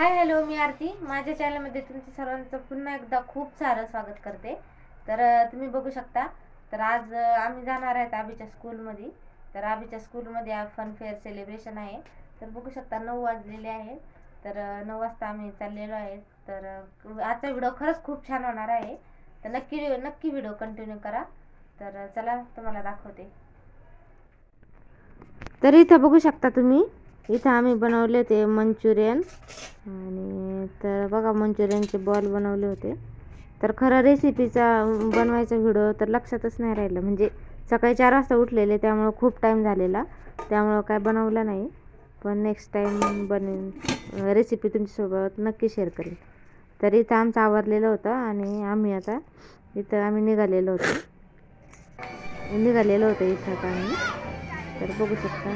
Hi hello मी आरती. माझ्या चॅनलमध्ये तुमचं सर्वांचं पुन्हा एकदा खूप सारं स्वागत करते. तर तुम्ही बघू शकता. तर आज आम्ही जाणार आहेत आबीच्या स्कूलमध्ये तर आबीच्या स्कूलमध्ये फनफेअर सेलिब्रेशन आहे. तर बघू शकता नऊ वाजलेले आहे तर नऊ वाजता आम्ही चाललेलो आहे. तर आजचा व्हिडिओ खरंच खूप छान होणार आहे. तर नक्की नक्की व्हिडिओ कंटिन्यू करा. तर चला तुम्हाला दाखवते. तर इथं बघू शकता तुम्ही. इथं आम्ही बनवले होते मंचुरियन. आणि तर बघा मंचुरियनचे बॉल बनवले होते. तर खरं रेसिपीचा बनवायचा व्हिडिओ तर लक्षातच नाही राहिलं. म्हणजे सकाळी चार वाजता उठलेले त्यामुळं खूप टाईम झालेला. त्यामुळं काय बनवलं नाही. पण नेक्स्ट टाईम बनेन रेसिपी तुमच्यासोबत नक्की शेअर करेन. तर इथं आमचं आवरलेलं होतं आणि आम्ही आता इथं आम्ही निघालेलो होतो. निघालेलो होतो इथं आता आम्ही. तर बघू शकता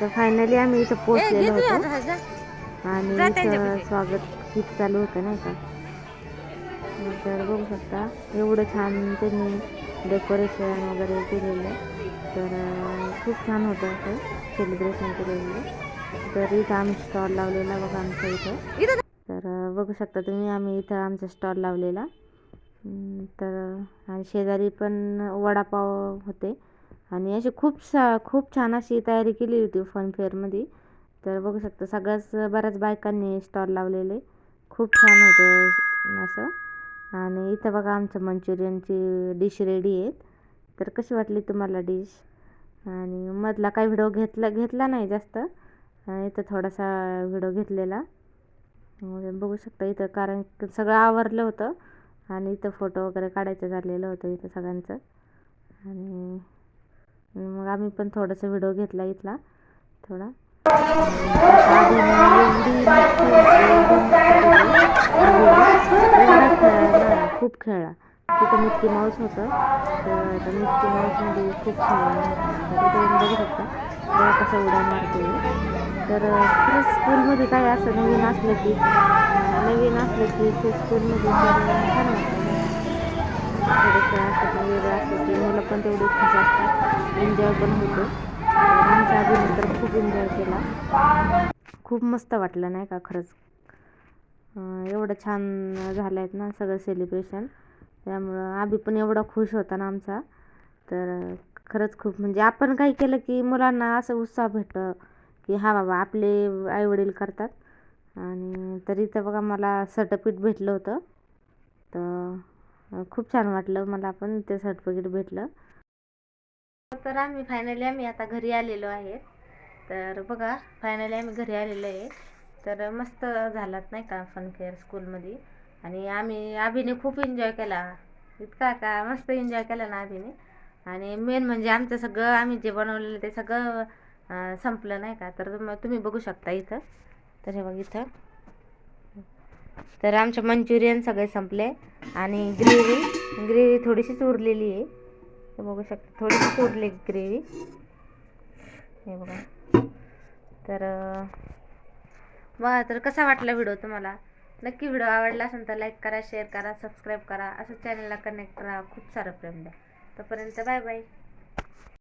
तर फायनली आम्ही इथं पोहोचलेलो होतो. आणि स्वागत गीत चालू होतं नाही का? तर बघू शकता एवढं छान त्यांनी डेकोरेशन वगैरे केलेलं तर खूप छान होतं असं सेलिब्रेशन केलेलं तर इथं आम्ही स्टॉल लावलेला बघा आमच्या इथं. तर बघू शकता तुम्ही आम्ही इथं आमचा स्टॉल लावलेला. तर आणि शेजारी पण वडापाव होते. आणि अशी खूप सा खूप छान अशी तयारी केली होती फन फेअरमध्ये तर बघू शकता सगळ्याच बऱ्याच बायकांनी स्टॉल लावलेले. खूप छान होते असं. आणि इथं बघा आमच्या मंचुरियनची डिश रेडी आहेत. तर कशी वाटली तुम्हाला डिश आणि मधला काही व्हिडिओ घेतला घेतला नाही जास्त. इथं थोडासा व्हिडिओ घेतलेला. म्हणजे बघू शकता इथं कारण सगळं आवरलं होतं. आणि इथं फोटो वगैरे काढायचं झालेलं होतं इथं सगळ्यांचं. आणि मग आम्ही पण थोडासा व्हिडिओ घेतला इथला थोडा. खूप खेळला तिथं मिक्की माऊस होतं. तर मिक्की माऊसमध्ये खूप खेळला बघू शकता. कसं उड्या मारते तर खरंच स्कूलमध्ये काय असं नवीन असलं की नवीन असलं की ते स्कूलमध्ये छान वाटतं. थोडंसं असं वेगळं असलं मुलं पण तेवढी खुश असतात. एन्जॉय पण होतो. आमच्या आधीनंतर खूप एन्जॉय केला. खूप मस्त वाटलं नाही का खरंच? एवढं छान झालं आहेत ना सगळं सेलिब्रेशन त्यामुळं आबी पण एवढा खुश होता ना आमचा. तर खरंच खूप म्हणजे आपण काही केलं की मुलांना असं उत्साह भेटतं की हा बाबा आपले आईवडील करतात. आणि तरी तर बघा मला सर्टिफिकेट भेटलं होतं. तर खूप छान वाटलं मला पण ते सर्टिफिकेट भेटलं. तर आम्ही फायनली आम्ही आता घरी आलेलो आहे तर बघा फायनली आम्ही घरी आलेलो आहे. तर मस्त झालात नाही का फन फेअर स्कूलमध्ये आणि आम्ही आभीने खूप एन्जॉय केला. इतका का मस्त एन्जॉय केला ना आभीने आणि मेन म्हणजे आमचं सगळं आम्ही जे बनवलेलं ते सगळं संपलं नाही का? तर तुम्ही बघू शकता इथं. तर हे बघ इथं. तर आमचे मंचुरियन सगळे संपले. आणि ग्रेव्ही ग्रेव्ही थोडीशीच उरलेली आहे. हे बघू शकता थोडीशीच उरली ग्रेव्ही. हे बघा. तर बघा तर कसा वाटला व्हिडिओ तुम्हाला? नक्की व्हिडिओ आवडला असेल तर लाईक करा शेअर करा सबस्क्राईब करा. असं चॅनलला कनेक्ट करा. खूप सारं प्रेम द्या. तोपर्यंत बाय बाय